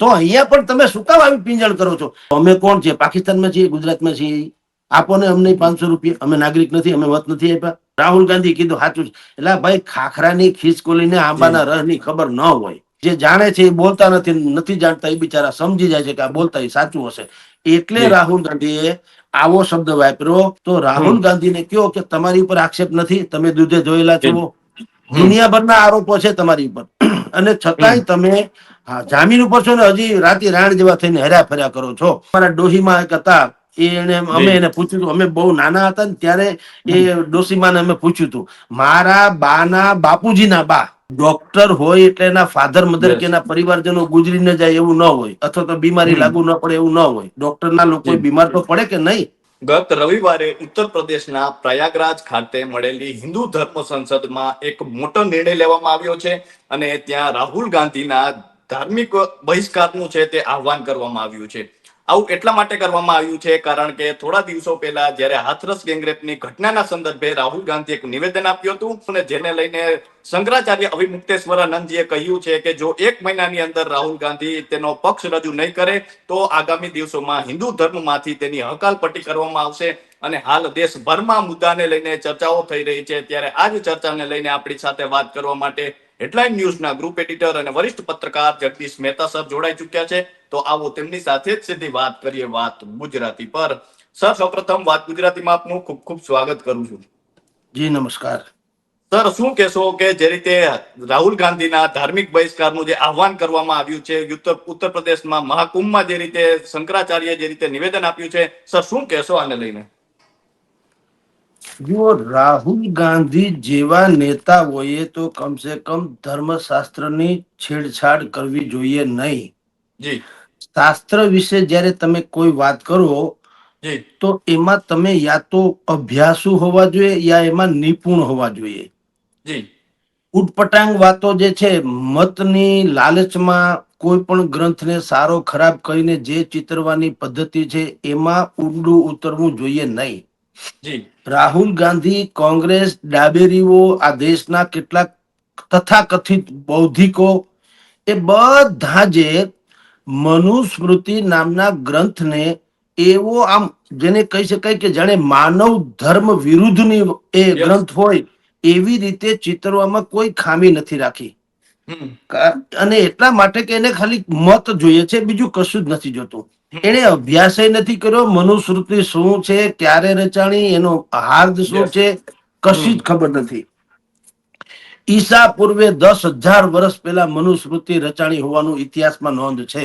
તો અહીંયા પણ તમે શું કામ આવી પિંજણ કરો છો? અમે કોણ છે પાકિસ્તાનમાં છીએ ગુજરાતમાં છીએ? આપોને અમને પાંચસો રૂપિયા. અમે નાગરિક નથી અમે મત નથી આપ્યા. રાહુલ ગાંધી કીધું સાચું છે. એટલે ભાઈ ખાખરાની ખીસકોલીને આંબાના રહની ખબર ન હોય. જે જાણે છે એ બોલતા નથી નથી જાણતા એ બિચારા સમજી જાય છે કે આ બોલતા એ સાચું હશે. એટલે રાહુલ ગાંધીએ આવો શબ્દ વાપર્યો તો રાહુલ ગાંધીને કયો કે તમારી ઉપર આક્ષેપ નથી તમે દૂધે જોયેલા છો દુનિયાભરના આરોપો છે તમારી ઉપર. અને છતાંય તમે હા, જામીન ઉપર છો ને હજી રાતે રાણ જેવા થઈને હર્યા ફર્યા કરો છો. મારા ડોહીમાં એક હતા એને અમે એને પૂછ્યું હતું. અમે બહુ નાના હતા ને ત્યારે એ ડોસીમાને અમે પૂછ્યું હતું મારા બાના બાપુજીના બા ડોક્ટર હોય એટલે એના ફાધર મધર. કે એના પરિવારજનો ગુજરીને જાય એવું ન હોય અથવા તો બીમારી લાગુ ન પડે એવું ન હોય. ડોક્ટરના લોકો બીમાર તો પડે કે નહીં? ગત રવિવારે ઉત્તર પ્રદેશના પ્રયાગરાજ ખાતે મળેલી હિન્દુ ધર્મ સંસદમાં એક મોટો નિર્ણય લેવામાં આવ્યો છે અને ત્યાં રાહુલ ગાંધીના ધાર્મિક બહિષ્કારનું છે તે આહવાન કરવામાં આવ્યું છે. આવું એટલા માટે કરવામાં આવ્યું છે કારણ કે થોડા દિવસો પહેલા જ્યારે હાથરસ ગેંગરેપની ઘટનાના સંદર્ભે રાહુલ ગાંધી એક નિવેદન આપ્યું હતું અને જેને લઈને શંકરાચાર્ય અભિમુક્તેશ્વરાનંદજીએ કહ્યું છે કે જો એક મહિનાની અંદર રાહુલ ગાંધી તેનો પક્ષ રજૂ નહીં કરે, તો આગામી દિવસોમાં હિન્દુ ધર્મમાંથી તેની હકાલપટ્ટી કરવામાં આવશે અને હાલ દેશભરમાં મુદ્દાને લઈને ચર્ચાઓ થઈ રહી છે. ત્યારે આ જ ચર્ચાને લઈને આપણી સાથે વાત કરવા માટે હેડલાઇન ન્યૂઝના ગ્રુપ એડિટર અને વરિષ્ઠ પત્રકાર જગદીશ મહેતા સર જોડાઈ ચુક્યા છે. તો આવો તેમની સાથે જ સીધી વાત કરીએ વાત ગુજરાતી પર. સર સૌપ્રથમ વાત ગુજરાતીમાં આપનું ખૂબ ખૂબ સ્વાગત કરું છું. જી નમસ્કાર. સર શું કહેશો કે જે રીતે રાહુલ ગાંધીના ધાર્મિક બહિષ્કારનું જે આહવાન કરવામાં આવ્યું છે ઉત્તર પ્રદેશમાં મહાકુંભમાં જે રીતે શંકરાચાર્ય જે રીતે નિવેદન આપ્યું છે સર શું કહેશો આને લઈને? જુઓ રાહુલ ગાંધી જેવા નેતાઓએ તો કમસે કમ ધર્મશાસ્ત્રની છેડછાડ કરવી જોઈએ નહીં. જી. શાસ્ત્ર વિશે જ્યારે તમે કોઈ વાત કરો તો એમાં તમે યા તો અભ્યાસુ હોવા જોઈએ યા એમાં નિપુણ હોવા જોઈએ. ઉટપટાંગ વાતો જે છે મતની લાલચમાં કોઈ પણ ગ્રંથને સારો ખરાબ કહીને જે ચિતરવાની પદ્ધતિ છે એમાં ઊંડું ઉતરવું જોઈએ નહીં. રાહુલ ગાંધી કોંગ્રેસ ડાબેરીઓ આ દેશના કેટલાક તથાકથિત બૌદ્ધિકો એ બધા જે મનુસ્મૃતિ નામના ગ્રંથને એવો આમ જેને કહી શકાય કે જાણે માનવ ધર્મ વિરુદ્ધની એ ગ્રંથ હોય એવી રીતે ચિતરવામાં કોઈ ખામી નથી રાખી. અને એટલા માટે કે એને ખાલી મત જોઈએ છે બીજું કશું જ નથી જોતું. એને અભ્યાસ નથી કર્યો મનુસ્મૃતિ શું છે ક્યારે રચાણી એનો હાર્દ શું છે કશી જ ખબર નથી. ઈસા પૂર્વે દસ હજાર વર્ષ પહેલા મનુસ્મૃતિ રચાણી હોવાનું ઇતિહાસમાં નોંધ છે.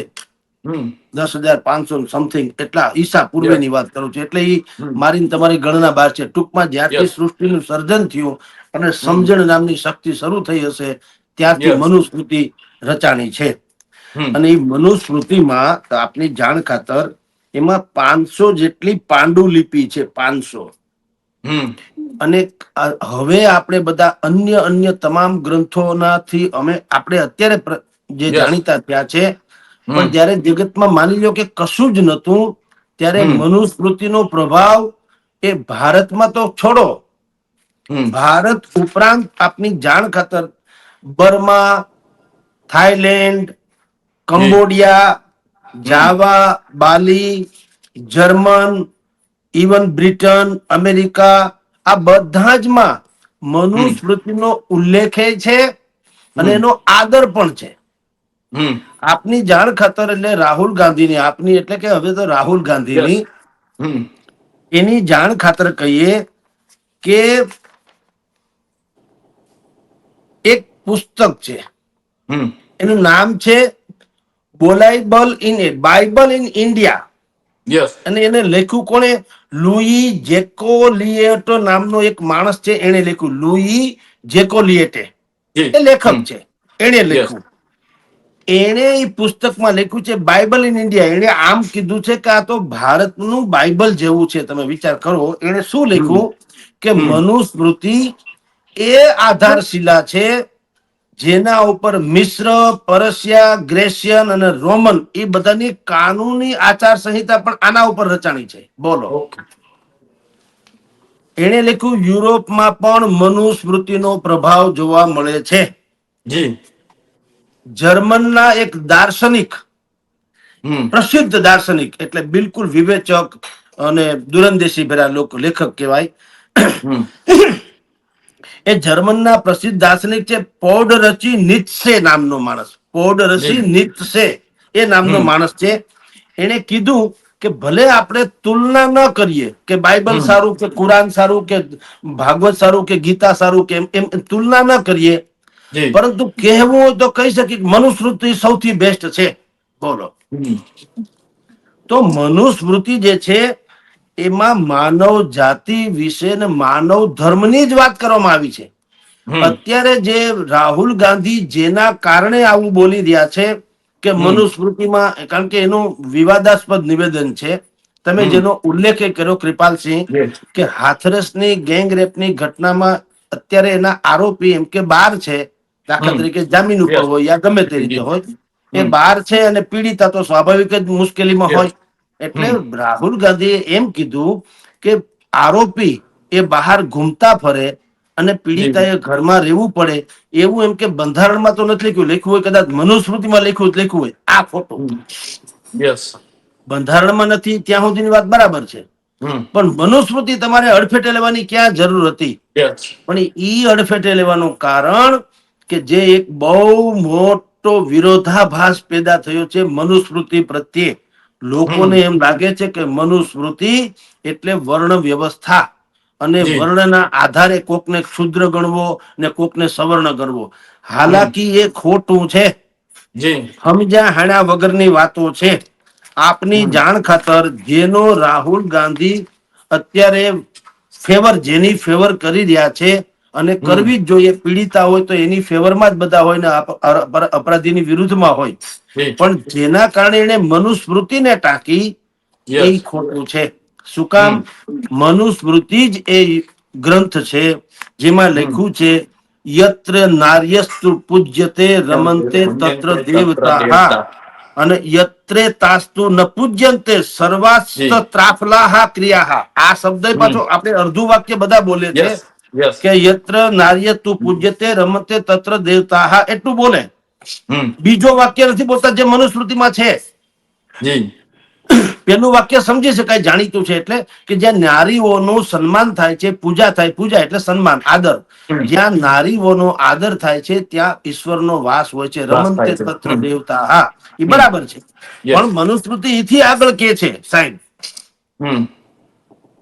દસ હજાર પાંચસો સમથિંગ એટલા ઈસા પૂર્વેની વાત કરું છું. એટલે એ મારી તમારી ગણના બહાર છે. ટૂંકમાં જ્યારથી. સૃષ્ટિનું સર્જન થયું અને સમજણ નામની શક્તિ શરૂ થઈ હશે ત્યારથી મનુસ્મૃતિ રચાણી છે. અને એ મનુસ્મૃતિમાં આપની જાણ ખાતર એમાં પાંચસો જેટલી પાંડુલિપિ છે પાંચસો. અને હવે આપણે બધા અન્ય અન્ય તમામ ગ્રંથોનાથી અમે આપણે અત્યારે જે જાણીતા થયા છે પણ જયારે જગતમાં માની લો કે કશું જ નતું ત્યારે. મનુસ્મૃતિનો પ્રભાવ એ ભારતમાં તો છોડો. ભારત ઉપરાંત આપની જાણ ખાતર Burma Thailand Cambodia Java Bali German even Britain America આ બધા જ માં મનુસ્મૃતિનો ઉલ્લેખ છે અને એનો આદર પણ છે. આપની જાણ ખાતર એટલે રાહુલ ગાંધીની આપની એટલે કે હવે તો રાહુલ ગાંધીની. એની જાણ ખાતર કહીએ કે એક પુસ્તક છે. હમ. એનું નામ છે બોલાઇબલ in Bible in India. Yes અને એને લખ્યું કોણે? લુઈ જેકોલિયેટો નામનો એક માણસ છે એને લખ્યું. લુઈ જેકોલિયેટે જી એ લેખક. છે. એને લખ્યું. એણે એ પુસ્તકમાં લખ્યું છે બાઇબલ ઇન ઇન્ડિયા. એણે આમ કીધું છે કે આ તો ભારતનું બાઇબલ જેવું છે. તમે વિચાર કરો એણે શું લખ્યું? કે મનુસ્મૃતિ એ આધારશિલા છે જેના ઉપર મિશ્ર પરસિયા ગ્રેશિયન અને રોમન એ બધાની કાનૂની આચાર સંહિતા પણ આના ઉપર રચાણી છે. બોલો. એને એણે લખ્યું યુરોપમાં પણ મનુસ્મૃતિનો પ્રભાવ જોવા મળે છે. જી. જર્મનના એક દાર્શનિક પ્રસિદ્ધ દાર્શનિક એટલે બિલકુલ વિવેચક અને દુરંદેશી ભેરા લોક લેખક કહેવાય. એ જર્મનના પ્રસિદ્ધ દાર્શનિક છે પોડ રચી નિત્સે નામનો માણસ. પોડરસી નિત્સે એ નામનો માણસ છે. એને કીધું કે ભલે આપણે તુલના ન કરીએ કે બાઇબલ સારું કે કુરાન સારું કે ભાગવત સારું કે ગીતા સારું કે એમ તુલના ન કરીએ પરંતુ કહેવું હોય તો કહી શકીએ મનુસ્મૃતિ સૌથી બેસ્ટ છે. બોલો. તો મનુસ્મૃતિ જે છે એમાં માનવ જાતિ વિશે ને માનવ ધર્મની જ વાત કરવામાં આવી છે. અત્યારે જે રાહુલ ગાંધી જેના કારણે આવું બોલી રહ્યા છે કે. મનુસ્મૃતિમાં કારણ કે એનું વિવાદાસ્પદ નિવેદન છે. તમે જેનો ઉલ્લેખ કર્યો કૃપાલસિંહ. કે હાથરસની ગેંગ રેપની ઘટનામાં અત્યારે એના આરોપી એમ કે બાર છે દાખલા તરીકે જામીન ઉપર હોય યા ગમે તે રીતે હોય એ બાર છે અને પીડિતા તો સ્વાભાવિક જ મુશ્કેલીમાં. હોય. એટલે રાહુલ ગાંધીએ એમ કીધું કે આરોપી એ બહાર ઘૂમતા ફરે અને પીડિતાએ ઘરમાં રહેવું પડે. એવું એમ કે બંધારણમાં તો નથી લખ્યું. લખ્યું હોય કદાચ મનુસ્મૃતિમાં લખ્યું લખ્યું હોય. આ ખોટું યસ બંધારણમાં નથી ત્યાં સુધીની વાત બરાબર છે. પણ મનુસ્મૃતિ તમારે અડફેટે લેવાની ક્યાં જરૂર હતી? પણ ઈ અડફેટે લેવાનું કારણ કે જે એક બહુ મોટો વિરોધાભાસ પેદા થયો છે મનુસ્મૃતિ પ્રત્યે. લોકોને એમ લાગે છે કે મનુસ્મૃતિ એટલે વર્ણ વ્યવસ્થા અને વર્ણના આધારે કોકને ક્ષુદ્ર ગણવો ને કોકને સવર્ણ ગણવો. હાલાકી એ ખોટું છે. સમજ્યા હાણા વગરની વાતો છે. આપની જાણ ખાતર જેનો રાહુલ ગાંધી અત્યારે ફેવર જેની ફેવર કરી રહ્યા છે અને કરવી જ જોઈએ. પીડિતા હોય તો એની ફેવરમાં જ બધા હોય ને અપ- અપ- અપરાધીની વિરુદ્ધમાં હોય. પણ જેના કારણે એને મનુસ્મૃતિને ટાંકી એ ખોટું છે. શું કામ? મનુસ્મૃતિ જ એ ગ્રંથ છે જેમાં લખ્યું છે યત્ર નાર્યસ્તુ પૂજ્યતે રમંતે તત્ર દેવતા. અને યત્રે તાસ્તુ ન પૂજ્યંતે સર્વાસ્ત. ત્રાફલાહા ક્રિયાહા. આ શબ્દ પાછો આપણે અર્ધું વાક્ય બધા બોલે છે. કે યત્ર નાર્યતુ પૂજ્યતે રમતે તત્ર દેવતા એટલું બોલે. બીજો વાક્ય નથી બોલતા જે મનુસ્મૃતિમાં છે. પેલું વાક્ય સમજી શકાય જાણીતું છે એટલે કે જ્યાં નારીઓનું સન્માન થાય છે પૂજા થાય પૂજા એટલે સન્માન આદર. જ્યાં નારીઓનો આદર થાય છે ત્યાં ઈશ્વરનો વાસ હોય છે રમંતે તત્ર દેવતા હા એ બરાબર છે. પણ મનુસ્મૃતિ એથી આગળ કે છે સાહેબ?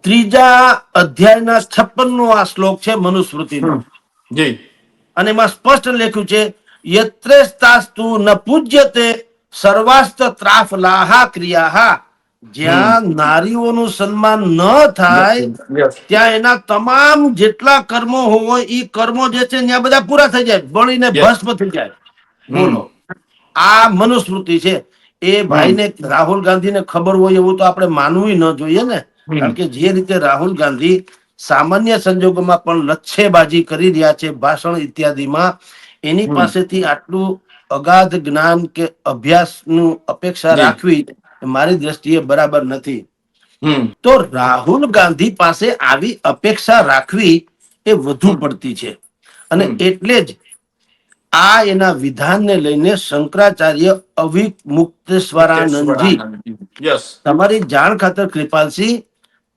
ત્રીજા અધ્યાયના છપ્પન નો આ શ્લોક છે મનુસ્મૃતિનો. હમ. જી. અને એમાં સ્પષ્ટ લખ્યું છે યત્રેસ્તાસ્તુ ન પૂજ્યતે સર્વાસ્ત ત્રાફલાહા ક્રિયા જ્યાં નારીઓનું સન્માન ન થાય ત્યાં એના તમામ જેટલા કર્મો હોય એ કર્મો જે છે ત્યાં બધા પૂરા થઈ જાય બળીને ભસ્મ થઈ જાય. બોલો. આ મનુસ્મૃતિ છે. એ ભાઈને રાહુલ ગાંધીને ખબર હોય એવું તો આપણે માનવું ન જોઈએ ને. કારણ કે જે રીતે રાહુલ ગાંધી સામાન્ય સંજોગોમાં પણ લચ્છેબાજી કરી રહ્યા છે ભાષણ ઇત્યાદિમાં એની પાસેથી આટલું અગાધ જ્ઞાન કે અભ્યાસનું અપેક્ષા રાખવી એ મારી દ્રષ્ટિએ બરાબર નથી. તો રાહુલ ગાંધી પાસે આવી અપેક્ષા રાખવી એ વધુ પડતી છે. અને એટલે જ આ એના વિધાનને લઈને શંકરાચાર્ય અવિમુક્ત સ્વરાનંદજી તમારી જાણ ખાતર કૃપાલસિંહ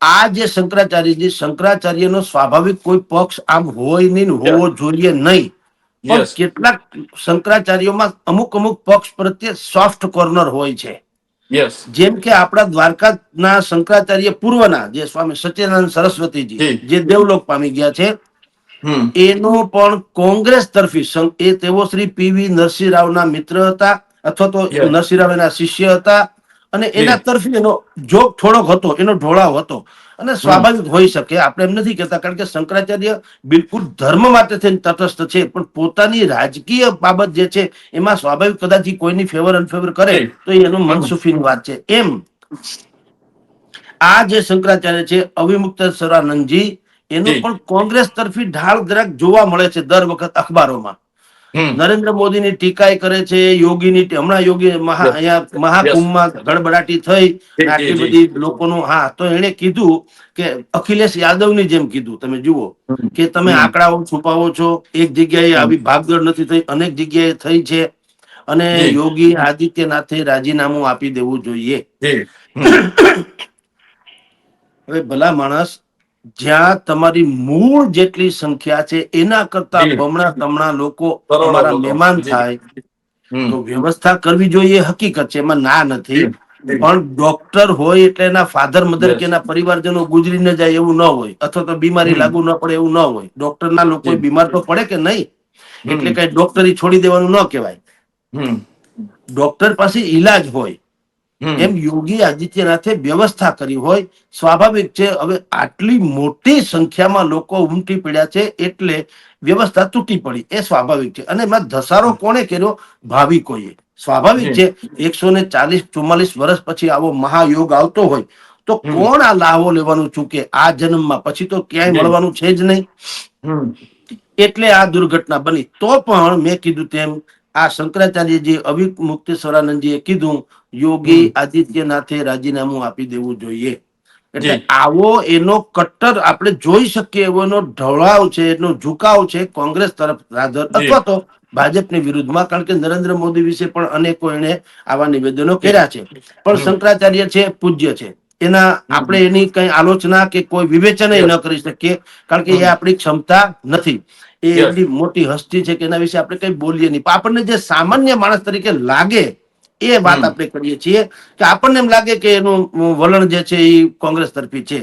આ જે શંકરાચાર્યજી શંકરાચાર્યનો સ્વાભાવિક કોઈ પક્ષ આમ હોય નહીં હોવો જોઈએ નહીં. પણ કેટલાક શંકરાચાર્યોમાં અમુક અમુક પક્ષ પ્રત્યે સોફ્ટ કોર્નર હોય છે. જેમ કે આપણા દ્વારકાના શંકરાચાર્ય પૂર્વના જે સ્વામી સત્યાનંદ સરસ્વતીજી જે. દેવલોક પામી ગયા છે એનો પણ કોંગ્રેસ તરફી એ તેઓ શ્રી પીવી નરસિંહ રાવના મિત્ર હતા અથવા તો. નરસિંહ રાવ એના શિષ્ય હતા અને એના. તરફી એનો જોગ થોડોક હતો એનો ઢોળાવ હતો. અને સ્વાભાવિક હોઈ શકે આપણે એમ નથી કહેતા કારણ કે શંકરાચાર્ય બિલકુલ ધર્મ માટે થઈને તટસ્થ છે પણ પોતાની રાજકીય બાબત જે છે એમાં સ્વાભાવિક કદાચ કોઈની ફેવર અનફેવર કરે તો એનું મનસુફીની વાત છે. એમ આ જે શંકરાચાર્ય છે અવિમુક્ત સરાનંદજી એનું પણ કોંગ્રેસ તરફી ઢાળ જરાક જોવા મળે છે દર વખત અખબારોમાં. નરેન્દ્ર મોદીની ટીકાય કરે છે યોગીની હમણાં યોગી મહા અહીંયા મહાકુંભમાં ગડબડાટી થઈ આટલી બધી લોકોનું હા તો એને કીધું કે અખિલેશ યાદવની જેમ કીધું તમે જુઓ કે તમે આંકડાઓ છુપાવો છો એક જગ્યાએ આવી ભાગદોડ નથી થઈ અનેક જગ્યાએ થઈ છે. અને. યોગી આદિત્યનાથે રાજીનામું આપી દેવું જોઈએ. હવે ભલા માણસ જ્યાં તમારી મૂળ જેટલી સંખ્યા છે એના કરતા. બમણા તમણા લોકો અમારા મહેમાન થાય. તો વ્યવસ્થા કરવી જોઈએ હકીકત છે એમાં ના નથી. પણ ડોક્ટર હોય એટલે એના ફાધર મધર કે એના પરિવારજનો ગુજરી ન જાય એવું ન હોય. અથવા તો બીમારી લાગુ ન પડે એવું ન હોય. ડોક્ટર ના લોકો બીમાર તો પડે કે નહીં? એટલે. કઈ ડોક્ટરી છોડી દેવાનું ન કહેવાય. ડોક્ટર પાસે ઈલાજ હોય. એમ યોગી આદિત્યનાથે વ્યવસ્થા કરી હોય સ્વાભાવિક છે હવે આટલી મોટી સંખ્યામાં લોકો ઉમટી પડ્યા છે એટલે વ્યવસ્થા તૂટી પડી એ સ્વાભાવિક છે. અને એમાં ધસારો કોણે કર્યો? ભાવિકોએ સ્વાભાવિક છે એકસો ને ચાલીસ ચુમ્માલીસ વર્ષ પછી આવો મહાયોગ આવતો હોય તો કોણ આ લાહો લેવાનું ચૂકે? આ જન્મમાં પછી તો ક્યાંય મળવાનું છે જ નહીં. એટલે આ દુર્ઘટના બની. તો પણ મેં કીધું તેમ આ શંકરાચાર્યજી અવિક મુક્તેશ્વરાનંદજીએ કીધું યોગી આદિત્યનાથે રાજીનામું આપી દેવું જોઈએ. એટલે આવો એનો કટ્ટર આપણે જોઈ શકીએ એવો એનો ઢળાવ છે એનો ઝુકાવ છે કોંગ્રેસ તરફ અથવા તો ભાજપની વિરુદ્ધમાં કારણ કે નરેન્દ્ર મોદી વિશે પણ અનેકો એને આવા નિવેદનો કર્યા છે. પણ શંકરાચાર્ય છે પૂજ્ય છે. એના આપણે એની કઈ આલોચના કે કોઈ વિવેચન ન કરી શકીએ કારણ કે એ આપણી ક્ષમતા નથી. એ એટલી મોટી હસ્તી છે કે એના વિશે આપણે કઈ બોલીએ નહીં. પણ આપણને જે સામાન્ય માણસ તરીકે લાગે એ વાત આપણે કરીએ છીએ કે આપણને એમ લાગે કે એનું વલણ જે છે એ કોંગ્રેસ તરફી છે.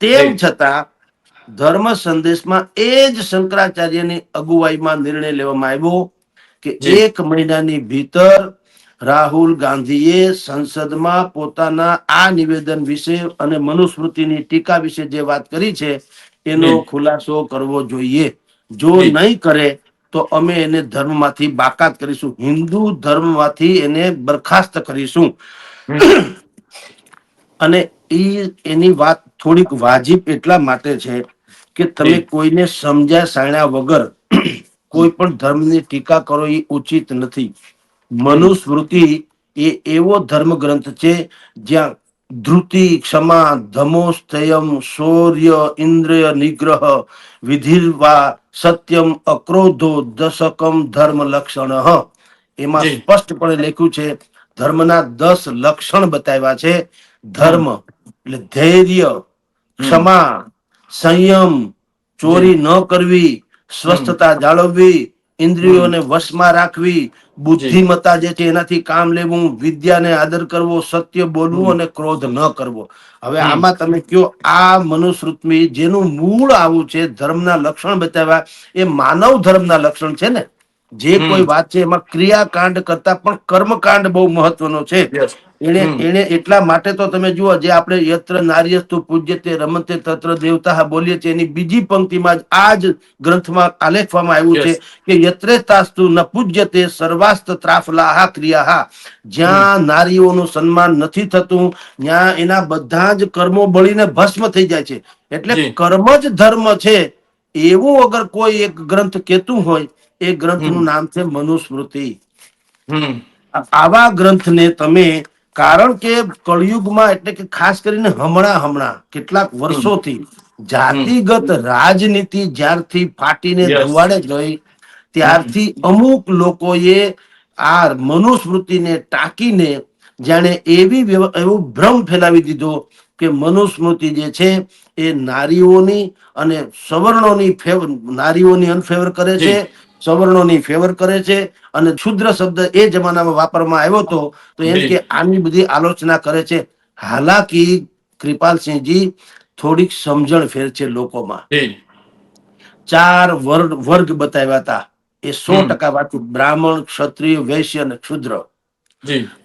તેમ છતાં ધર્મ સંદેશમાં એ જ શંકરાચાર્યની અગુવાઈમાં નિર્ણય લેવામાં આવ્યો કે એક મહિનાની ભીતર રાહુલ ગાંધીએ સંસદમાં પોતાના આ નિવેદન વિશે અને મનુસ્મૃતિની ટીકા વિશે જે વાત કરી છે એનો ખુલાસો કરવો જોઈએ. જો નહીં કરે તો અમે એને ધર્મમાંથી બાકાત કરીશું. હિન્દુ ધર્મમાંથી એને બરખાસ્ત કરીશું. અને એ એની વાત થોડીક વાજિબ એટલા માટે છે કે તમે કોઈને સમજ્યા સાણ્યા વગર કોઈ પણ ધર્મની ટીકા કરો એ ઉચિત નથી. મનુસ્મૃતિ એ એવો ધર્મ ગ્રંથ છે જ્યાં ધૃતિ ક્ષમા ધમોસ્તયમ શૌર્ય ઇન્દ્રિય નિગ્રહ વિધિર્વા સત્યમ અક્રોધો દશકમ ધર્મ લક્ષણ. એમાં. સ્પષ્ટપણે લખ્યું છે ધર્મના દસ લક્ષણ બતાવ્યા છે. ધર્મ એટલે ધૈર્ય ક્ષમા સંયમ ચોરી ન કરવી સ્વસ્થતા જાળવવી ઇન્દ્રિયોને વશમાં રાખવી બુદ્ધિમત્તા જે છે એનાથી કામ લેવું વિદ્યાને આદર કરવો સત્ય બોલવું અને ક્રોધ ન કરવો. હવે આમાં તમે કયો આ મનુસ્મૃતિ જેનું મૂળ આવું છે ધર્મના લક્ષણ બતાવ્યા એ માનવ ધર્મના લક્ષણ છે ને? જે કોઈ વાત છે એમાં ક્રિયાકાંડ કરતા પણ કર્મકાંડ બહુ મહત્વનો છે. એને એને એટલા માટે તો તમે જુઓ જે આપણે યત્ર નાર્યસ્તુ પૂજ્યતે રમતે તત્ર દેવતા બોલીએ છીએ એની બીજી પંક્તિમાં જ આ જ ગ્રંથમાં આલેખવામાં આવ્યું છે કે યત્રે તાસ્તુ ન પૂજ્યતે સર્વાસ્ત ત્રાફલાહા ક્રિયાહા. જ્યાં નારીઓનું સન્માન નથી થતું ત્યાં એના બધા જ કર્મો બળીને ભસ્મ થઈ જાય છે. એટલે કર્મ જ ધર્મ છે. એવું અગર કોઈ એક ગ્રંથ કેતું હોય એ ગ્રંથનું. નામ છે મનુસ્મૃતિ. આવા ગ્રંથને તમે કારણ કે કળિયુગમાં એટલે કે ખાસ કરીને હમણાં હમણાં કેટલાક વર્ષોથી જાતિગત રાજનીતિ જ્યારથી ફાટીને. ધુવાડે ગઈ ત્યારથી અમુક લોકોએ આ મનુસ્મૃતિને ટાંકીને જાણે એવી એવો ભ્રમ ફેલાવી દીધો કે મનુસ્મૃતિ જે છે એ નારીઓની અને સવર્ણોની નારીઓની અનફેવર કરે છે. સવર્ણોની ફેવર કરે છે અને શુદ્ર શબ્દ એ જમાનામાં વાપરવામાં આવ્યો હતો તો એમ કે આની બધી આલોચના કરે છે. હાલાકી કૃપાલસિંહજી થોડીક સમજણ ફેર છે લોકોમાં. ચાર વર્ગ વર્ગ બતાવ્યા હતા. એ સો ટકા વાંચું. બ્રાહ્મણ ક્ષત્રિય વૈશ્ય અને ક્ષુદ્ર.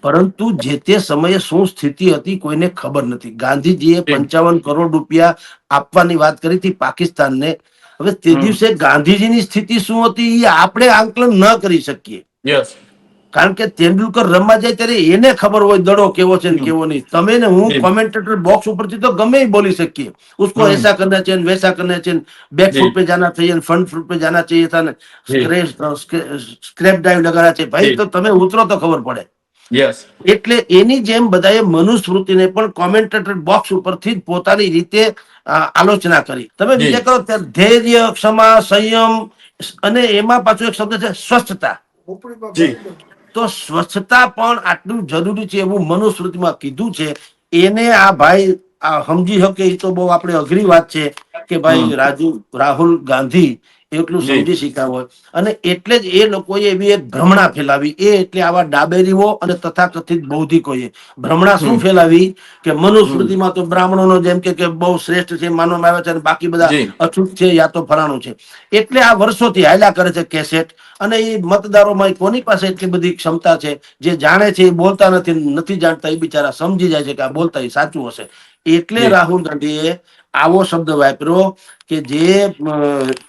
પરંતુ જે તે સમયે શું સ્થિતિ હતી કોઈને ખબર નથી. ગાંધીજીએ. પંચાવન કરોડ રૂપિયા આપવાની વાત કરી હતી પાકિસ્તાનને. હવે તે હમ. દિવસે ગાંધીજીની સ્થિતિ શું હતી એ આપણે આંકલન ન કરી શકીએ Yes. કારણ કે તેંડુલકર રમવા જાય ત્યારે એને ખબર હોય દડો કેવો છે ને હમ. કેવો નહીં તમે ને હું જી. કોમેન્ટેટર બોક્સ ઉપરથી તો ગમે ઈ બોલી શકીએ उसको હમ. ऐसा करना चाहिए वैसा करना चाहिए बैक જી. फुट पे जाना चाहिए फ्रंट फुट पे जाना चाहिए था ને જી. સ્ક્રેપ ડાઈવ લગાડના चाहिए ભાઈ જી. તો તમે ઉતરો તો ખબર પડે Yes. એટલે એની જેમ બધાએ મનુસ્મૃતિને પણ કોમેન્ટેટર બોક્સ ઉપરથી જ પોતાની રીતે આલોચના કરી. તમે. વિચાર કરો ત્યારે ધૈર્ય ક્ષમા સંયમ અને એમાં પાછો એક શબ્દ છે સ્વચ્છતા. તો સ્વચ્છતા પણ આટલું જરૂરી છે એવું મનુસ્મૃતિમાં કીધું છે. એને આ ભાઈ સમજી શકે એ તો બહુ આપણે અઘરી વાત છે કે ભાઈ રાજુ રાહુલ ગાંધી એટલું. સમજી શીખ્યા હોય. અને એટલે જ એ લોકોએ એવી એક ભ્રમણા ફેલાવી. એ એટલે આવા ડાબેરીઓ અને તથાકથિત બૌદ્ધિકોએ. ભ્રમણા શું ફેલાવી? કે મનુસ્મૃતિમાં તો બ્રાહ્મણોનો જેમ કે બહુ શ્રેષ્ઠ છે માનવામાં આવે છે અને બાકી બધા. અછૂત છે યા તો ફરાણું છે. એટલે આ વર્ષોથી હાયલા કરે છે કેસેટ. અને એ મતદારોમાં કોની પાસે એટલી બધી ક્ષમતા છે? જે જાણે છે એ બોલતા નથી નથી જાણતા એ બિચારા સમજી જાય છે કે આ બોલતા એ સાચું હશે. એટલે રાહુલ ગાંધીએ આવો શબ્દ વાપર્યો કે જે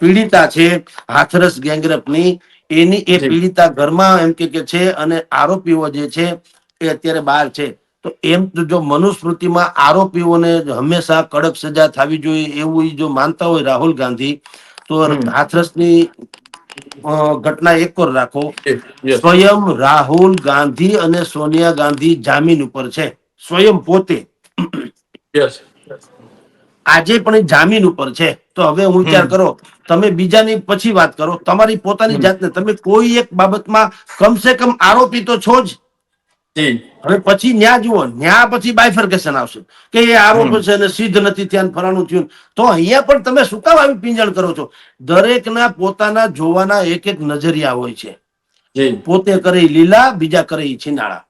પીડિતા છે હાથરસ ગેંગરેપની એની એ પીડિતા ઘરમાં એમ કે કે છે અને આરોપીઓ જે છે એ અત્યારે બહાર છે. તો એમ જો મનુસ્મૃતિમાં આરોપીઓને હંમેશા કડક સજા થવી જોઈએ એવું જો માનતા હોય રાહુલ ગાંધી તો. હાથરસની ઘટના એક પર રાખો. સ્વયં રાહુલ ગાંધી અને સોનિયા ગાંધી જામીન ઉપર છે. સ્વયં પોતે. આજે પણ જામીન ઉપર છે. તો હવે હું વિચાર કરો તમે બીજાની પછી વાત કરો. તમારી પોતાની. જાતને તમે કોઈ એક બાબતમાં કમસે કમ આરોપી તો છો જી. હવે પછી ન્યા જુઓ ન્યા પછી બાયફર્કેશન આવશે. કે એ આરોપ છે અને સિદ્ધ નથી ત્યાં ફલાણું થયું. તો અહીંયા પણ તમે શું કામ આવી પિંજણ કરો છો? દરેકના પોતાના જોવાના એક એક નજરિયા હોય છે. પોતે કરે લીલા બીજા કરે છીનાળા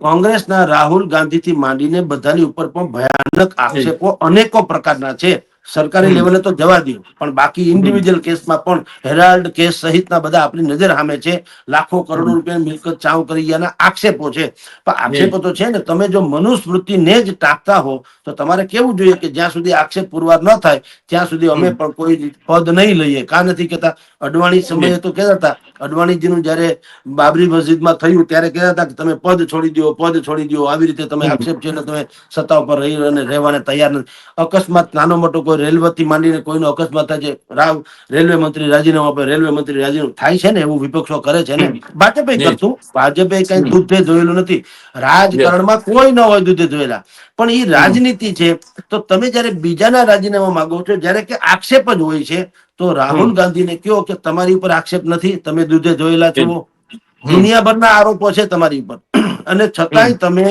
કોંગ્રેસના રાહુલ ગાંધીથી માંડીને બધાની ઉપર પણ ભયાનક આક્ષેપો અનેકો પ્રકારના છે. સરકારી લેવલે તો જવા દો. પણ બાકી ઇન્ડિવિજ્યુઅલ કેસમાં પણ હેરાલ્ડ કેસ સહિતના બધા આપણી નજર સામે છે. લાખો કરોડો રૂપિયા મિલકત ચાવ કરી ગયાના આક્ષેપો છે. પણ આક્ષેપો તો છે ને તમે જો મનુસ્મૃતિને જ ટાંકતા હો તો તમારે કેવું જોઈએ કે જ્યાં સુધી આક્ષેપ પુરવાર ન થાય ત્યાં સુધી અમે પણ કોઈ પદ નહીં લઈએ. કા નથી કેતા અડવાણી સમયે તો કહેતા હતા અડવાણીજીનું જયારે બાબરી મસ્જિદમાં થયું ત્યારે કહેતા હતા કે તમે પદ છોડી દો પદ છોડી દો. આવી રીતે તમે આક્ષેપ છે એટલે તમે સત્તા ઉપર રહી અને રહેવાને તૈયાર નથી. અકસ્માત નાનો મોટો કોઈ રેલવેથી માંડીને કોઈનો અકસ્માત થાય છે રાવ રેલવે મંત્રી રાજીનામું આપે રેલવે મંત્રી રાજીનામું થાય છે ને એવું વિપક્ષો કરે છે ને? ભાજપે કરતું ભાજપે કઈ દૂધે જોયેલું નથી. રાજકારણમાં કોઈ ન હોય દૂધે જોયેલા. પણ એ રાજનીતિ છે તો તમે જયારે બીજાના રાજીનામા માંગો છો જયારે કે આક્ષેપ જ હોય છે તો રાહુલ. ગાંધીને કયો કે તમારી ઉપર આક્ષેપ નથી તમે દૂધે જોયેલા છો. દુનિયાભરના આરોપો છે તમારી ઉપર. અને છતાંય તમે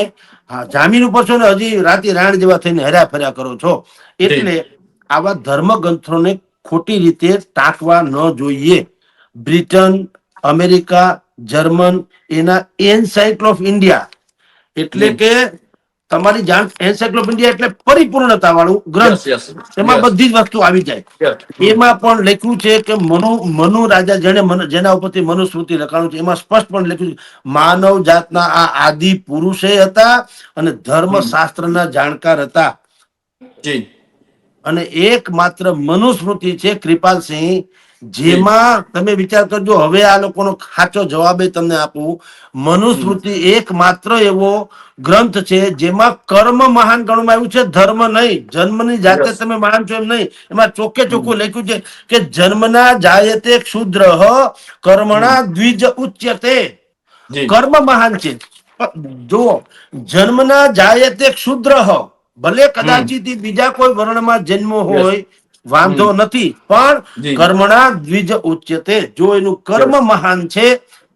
જામીન ઉપર છો ને હજી રાતે રાણ જેવા થઈને હર્યા ફેર્યા કરો છો. એટલે આવા ધર્મગ્રંથોને ખોટી રીતે ટાંકવા ન જોઈએ. બ્રિટન અમેરિકા જર્મન એના એનસાઇક્લ ઓફ ઇન્ડિયા એટલે કે તમારી જાણ એનસાઇક્લ ઇન્ડિયા એટલે પરિપૂર્ણતા વાળું ગ્રંથ એમાં બધી જ વસ્તુ આવી જાય. એમાં પણ લખ્યું છે કે મનુ મનુ રાજા જેને જેના ઉપરથી મનુસ્મૃતિ લખાણું છે એમાં સ્પષ્ટ પણ લખ્યું છે માનવ જાતના આ આદિ પુરુષે હતા અને ધર્મ શાસ્ત્રના જાણકાર હતા. જી. અને એકમાત્ર મનુસ્મૃતિ છે કૃપાલસિંહ જેમાં તમે વિચાર કરજો હવે આ લોકોનો સાચો જવાબ તમને આપું. મનુસ્મૃતિ એકમાત્ર એવો ગ્રંથ છે જેમાં કર્મ મહાન ગણવામાં આવ્યું છે ધર્મ નહીં. જન્મની જાતે તમે મહાન છો એમ નહીં. એમાં ચોખ્ખે ચોખ્ખું લખ્યું છે કે જન્મના જાયતે ક્ષુદ્ર કર્મણા દ્વિજ ઉચ્યતે. કર્મ મહાન છે. જુઓ જન્મના જાયતે ક્ષુદ્ર ભલે કદાચિત બીજા કોઈ વર્ણમાં જન્મ હોય વાંધો નથી પણ કર્મણા દ્વિજ ઉચ્યતે જો એનું કર્મ મહાન છે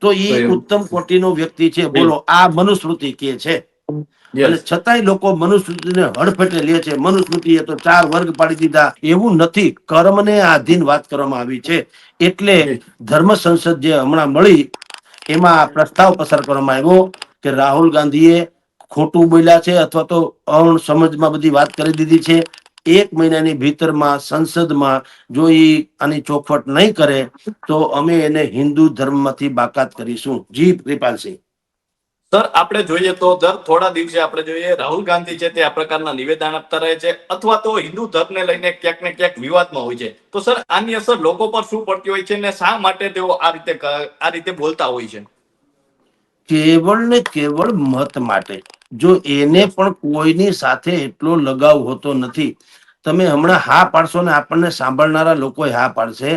તો એ ઉત્તમ કોટીનો વ્યક્તિ છે. બોલો આ મનુસ્મૃતિ કે છે? અને છતાંય લોકો મનુસ્મૃતિને હડફેટે લે છે. મનુસ્મૃતિ એ તો ચાર વર્ગ પાડી દીધા. એવું નથી. કર્મને આધીન વાત કરવામાં આવી છે. એટલે ધર્મ સંસદ જે હમણાં મળી એમાં પ્રસ્તાવ પસાર કરવામાં આવ્યો કે રાહુલ ગાંધીએ ખોટું બોલ્યા છે અથવા તો અણ સમજમાં બધી વાત કરી દીધી છે. એક મહિનાની ભીતરમાં સંસદમાં જો એ આની ચોખવટ નહીં કરે તો અમે એને હિન્દુ ધર્મમાંથી બાકાત કરીશું. જી કૃપાલસિંહ સર આપણે જોઈએ તો દર થોડા દિવસે આપણે જોઈએ રાહુલ ગાંધી છે તે આ પ્રકારના નિવેદન આપતા રહે છે અથવા તો હિન્દુ ધર્મને લઈને ક્યાંક ને ક્યાંક વિવાદમાં હોય છે. તો સર આની અસર લોકો પર શું પડતી હોય છે ને શા માટે તેઓ આ રીતે આ રીતે બોલતા હોય છે? કેવળ ને કેવળ મત માટે. જો એને પણ કોઈની સાથે એટલો લગાવ હોતો નથી તમે હમણાં હા પાડશો ને આપણને સાંભળનારા લોકો હા પાડશે.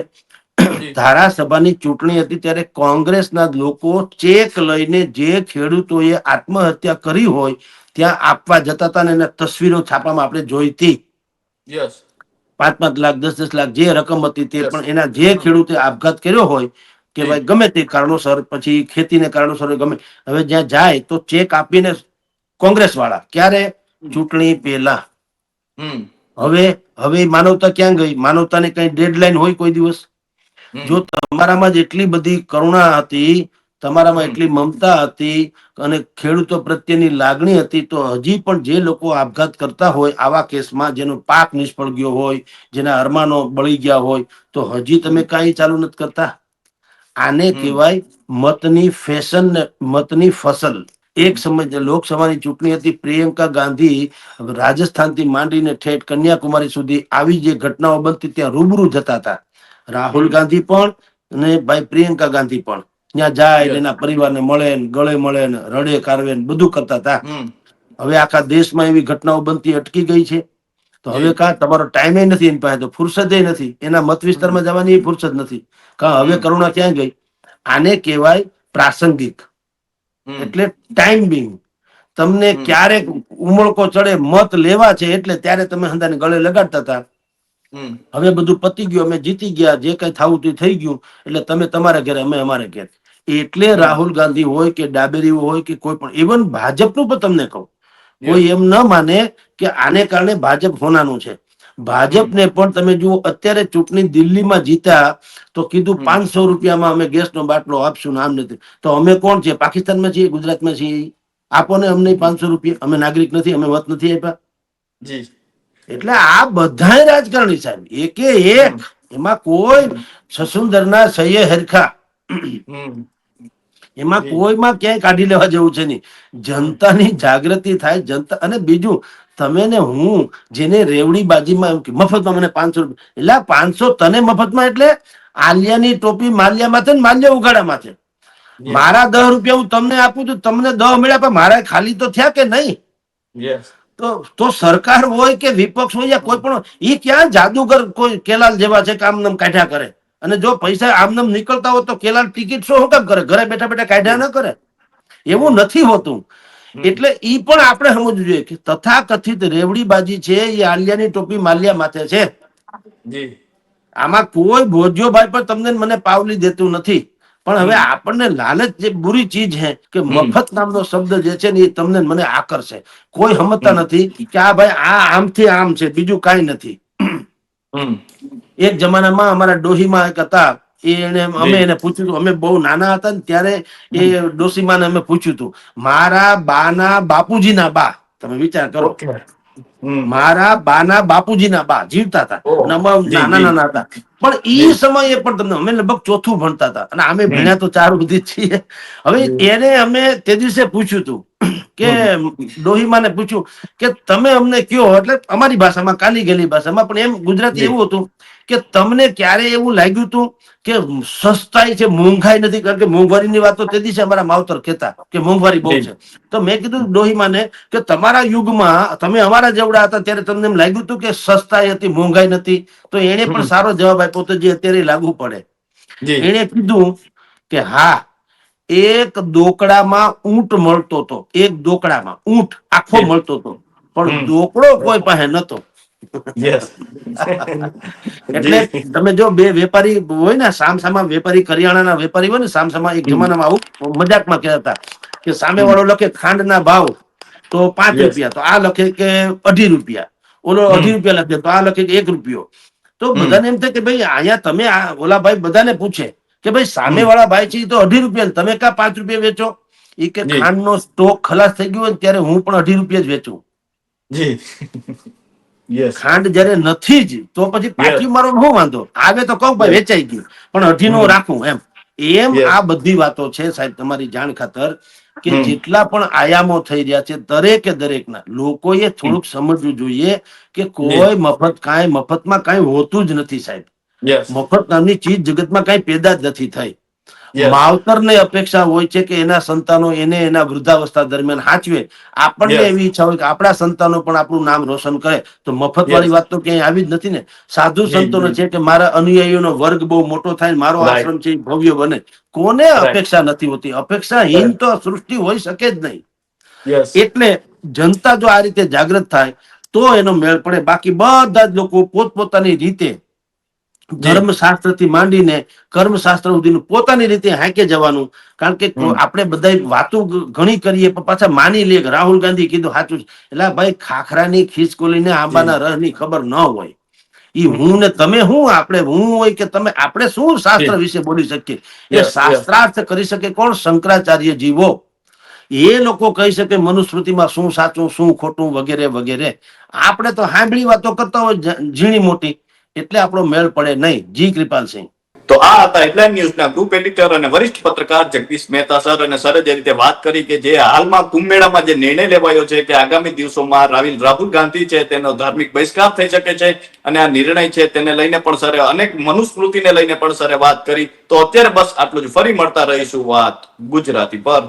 ધારાસભાની ચૂંટણી હતી ત્યારે કોંગ્રેસના લોકો ચેક લઈને જે ખેડૂતોએ આત્મહત્યા કરી હોય ત્યાં આપવા જતા હતા ને એના તસવીરો છાપામાં આપણે જોઈ હતી. પાંચ પાંચ લાખ દસ દસ લાખ જે રકમ હતી તે પણ એના જે ખેડૂતે આપઘાત કર્યો હોય કે ભાઈ ગમે તે કારણોસર પછી ખેતીને કારણોસર ગમે હવે જ્યાં જાય તો ચેક આપીને કોંગ્રેસ વાળા ક્યારે ચૂંટણી પહેલા. હવે હવે માનવતા ક્યાં ગઈ? માનવતાને કઈ ડેડલાઈન હોય કોઈ દિવસ? જો તમારામાં જ એટલી બધી કરુણા હતી તમારામાં એટલી મમતા હતી અને ખેડૂતો પ્રત્યેની લાગણી હતી તો હજી પણ જે લોકો આપઘાત કરતા હોય આવા કેસમાં જેનો પાક નિષ્ફળ ગયો હોય જેના અરમાનો બળી ગયા હોય તો હજી તમે કાંઈ ચાલુ નથી કરતા. આને. કહેવાય મતની ફેશન મતની ફસલ. એક સમય લોકસભાની ચૂંટણી હતી પ્રિયંકા ગાંધી રાજસ્થાનથી માંડીને ઠેઠ કન્યાકુમારી સુધી આવી જે ઘટનાઓ બનતી ત્યાં રૂબરૂ જતા હતા. રાહુલ ગાંધી પણ અને ભાઈ પ્રિયંકા ગાંધી પણ. ત્યાં જાય એના પરિવારને મળે ગળે મળે રડે કારવે બધું કરતા હતા. હવે આખા દેશમાં એવી ઘટનાઓ બનતી અટકી ગઈ છે. તો હવે. કા તમારો ટાઈમે નથી એની પાસે તો ફુરસદ નથી. એના મત વિસ્તારમાં જવાની ફુરસદ નથી. કા હવે કરુણા ક્યાં ગઈ? આને કહેવાય પ્રાસંગિક. એટલે ટાઈમિંગ તમને ક્યારેક ઉમળકો ચડે મત લેવા છે એટલે ત્યારે તમે હંદાને ગળે લગાડતા હતા. હવે બધું પતી ગયું અમે જીતી ગયા જે કઈ થવું તે થઈ ગયું એટલે તમે તમારા ઘરે અમે અમારા ઘેર. એટલે રાહુલ ગાંધી હોય કે ડાબેરી હોય કે કોઈ પણ ઇવન ભાજપનું પણ તમને કહું કોઈ એમ ન માને કે આને કારણે ભાજપ હોનાનું છે. ભાજપને પણ તમે જુઓ અત્યારે ચૂંટણી દિલ્હીમાં જીત્યા તો કીધું પાંચસો રૂપિયામાં અમે ગેસનો બાટલો આપશું ને આમ નથી તો અમે કોણ છીએ? પાકિસ્તાનમાં છીએ ગુજરાતમાં છીએ? આપો ને અમને પાંચસો રૂપિયા. અમે નાગરિક નથી અમે મત નથી આપ્યા. જી. એટલે આ બધા રાજકારણી સાહેબ એકે એક. એમાં કોઈ સસુંદરના સહ્ય હરખા. એમાં. કોઈમાં ક્યાંય કાઢી લેવા જેવું છે નહીં. જનતાની જાગૃતિ થાય જનતા અને બીજું તમે ને હું જેને રેવડી બાજીમાં મફતમાં મને પાંચસો રૂપિયા એટલે પાંચસો તને મફતમાં એટલે આલિયાની ટોપી માલ્યા માથે ને માલ્યા ઉઘાડા માથે મારા દસ રૂપિયા હું તમને આપું છું તમને દહ મળ્યા પણ મારા ખાલી તો થયા કે નહીં? તો તો સરકાર હોય કે વિપક્ષ હોય યા કોઈ પણ એ ક્યાં જાદુગર કોઈ કેલાલ જેવા છે કે આમનામ કાઢ્યા કરે? અને જો પૈસા આમનામ નીકળતા હોય તો કેલાલ ટિકિટ શું કામ કરે? ઘરે બેઠા બેઠા કાઢ્યા ન કરે? એવું નથી હોતું. એટલે ઈ પણ આપણે સમજવું જોઈએ કે તથાકથિત રેવડીબાજી છે એ આલિયાની ટોપી માલિયા માથે છે. આમાં કોઈ ભોજ્યોભાઈ પણ તમને મને પાવલી દેતું નથી. પણ હવે આપણને લાલચ જે બુરી ચીજ છે કે મફત નામનો શબ્દ જે છે ને એ તમને મને આકર્ષે. કોઈ સમજતા નથી કે આ ભાઈ આ આમથી આમ છે બીજું કાંઈ નથી. એક જમાનામાં અમારા ડોહીમાં એક હતા એને અમે એને પૂછ્યું હતું. અમે બહુ નાના હતા ને ત્યારે એ ડોસીમાને અમે પૂછ્યું હતું મારા બાના બાપુજીના બા. તમે વિચાર કરો. મારા બાના બાપુજીના બા. જીવતા હતા. નાના નાના હતા. પણ એ સમયે પણ તમને અમે લગભગ ચોથું ભણતા હતા. અને અમે ભણ્યા તો ચાર સુધી છીએ. હવે એને અમે તે દિવસે પૂછ્યું હતું કે ડોહીમાને પૂછ્યું કે તમે અમને કયો? એટલે અમારી ભાષામાં કાલી ગયેલી ભાષામાં પણ એમ ગુજરાતી એવું હતું કે તમને ક્યારે એવું લાગ્યું હતું કે સસ્તાઈ છે મોંઘાઈ નથી? કારણ કે મોંઘવારીની વાત તો તે દિવસે અમારા માવતર કહેતા કે મોંઘવારી બહુ છે. તો મેં કીધું ડોહીમાને કે તમારા યુગમાં તમે અમારા જેવડા હતા ત્યારે તમને એમ લાગ્યું હતું કે સસ્તાઈ હતી મોંઘાઈ નથી? તો એને પણ સારો જવાબ આપ્યો તો જે અત્યારે લાગુ પડે. એને કીધું કે હા એક દોકડામાં ઊંટ મળતો હતો એક દોકડામાં ઊંટ આખો મળતો હતો પણ. દોકડો કોઈ પાસે નતો. યસ એટલે તમે જો બે વેપારી હોય ને સામસામા વેપારી કરિયાણાના વેપારી હોય ને સામસામા એક જમાનામાં આવું મજાકમાં કહેતા કે સામે વાળો લખે ખાંડના ભાવ તો પાંચ રૂપિયા તો આ લખે કે અઢી રૂપિયા. ઓલો અઢી રૂપિયા લખે તો આ લખે કે એક રૂપિયો. તો બધાને એમ થાય કે ભાઈ અહીંયા તમે આ ઓલા ભાઈ બધાને પૂછે કે ભાઈ સામે વાળા ભાઈ છે તો અઢી રૂપિયા તમે કા પાંચ રૂપિયા વેચો? એ કે ખાંડ નો સ્ટોક ખલાસ થઈ ગયો ત્યારે હું પણ અઢી રૂપિયા જ વેચું. જી ખાંડ જયારે નથી જ તો પછી પાછી મારો શું વાંધો? આવે તો કહું ભાઈ વેચાઈ ગયું. પણ અઢી નો રાખું એમ. એમ આ બધી વાતો છે સાહેબ તમારી જાણ ખાતર કે જેટલા પણ આયામો થઈ રહ્યા છે દરેકે દરેકના. લોકોએ થોડુંક સમજવું જોઈએ કે કોઈ મફત કાંઈ મફતમાં કાંઈ હોતું જ નથી સાહેબ. મફત નામની ચીજ જગતમાં કાંઈ પેદા જ નથી થઈ. માવતરને અપેક્ષા હોય છે કે એના સંતાનો એને એના વૃદ્ધાવસ્થા દરમિયાન હાચવે. આપણને એવી ઈચ્છા હોય કે આપણા સંતાનો પણ આપણું નામ રોશન કરે. તો મફત વાળી વાત તો ક્યાંય આવી જ નથી ને. સાધુ સંતોનો છે કે મારા અનુયાયીઓનો વર્ગ બહુ મોટો થાય મારો આશ્રમ છે ભવ્ય બને. કોને અપેક્ષા નથી હોતી? અપેક્ષાહીન તો સૃષ્ટિ હોઈ શકે જ નહીં. એટલે જનતા જો આ રીતે જાગૃત થાય તો એનો મેળ પડે. બાકી બધા જ લોકો પોતપોતાની રીતે ધર્મશાસ્ત્રથી માંડીને કર્મશાસ્ત્ર સુધીનું પોતાની રીતે હાંકે જવાનું. કારણ કે આપણે બધા વાતો ઘણી કરીએ પણ પાછા માની લે કે રાહુલ ગાંધી કીધું સાચું એટલે ભાઈ ખાખરાની ખીચકોલીને આંબાના રસની ખબર ન હોય. ઈ હું ને તમે હું આપણે હું હોય કે તમે આપણે શું શાસ્ત્ર વિશે બોલી શકીએ? એ શાસ્ત્રાર્થ કરી શકે કોણ? શંકરાચાર્ય જીવો. એ લોકો કહી શકે મનુસ્મૃતિમાં શું સાચું શું ખોટું વગેરે વગેરે. આપણે તો સાંભળી વાતો કરતા હોય ઝીણી મોટી. એટલે આપણો મેળ પડે નહીં. જી કૃપાલસિંહ તો આ હતા હેડલાઇન ન્યૂઝના ગ્રુપ એડિટર અને વરિષ્ઠ પત્રકાર જગદીશ મહેતા સર અને સરે જે રીતે વાત કરી કે જે હાલમાં કુંભમેળામાં જે નિર્ણય લેવાયો છે કે આગામી દિવસોમાં રાહુલ રાહુલ ગાંધી છે તેનો ધાર્મિક બહિષ્કાર થઈ શકે છે અને આ નિર્ણય છે તેને લઈને પણ સરે અનેક મનુસ્મૃતિને લઈને પણ સરે વાત કરી. તો અત્યારે બસ આટલું જ. ફરી મળતા રહીશું વાત ગુજરાતી પર.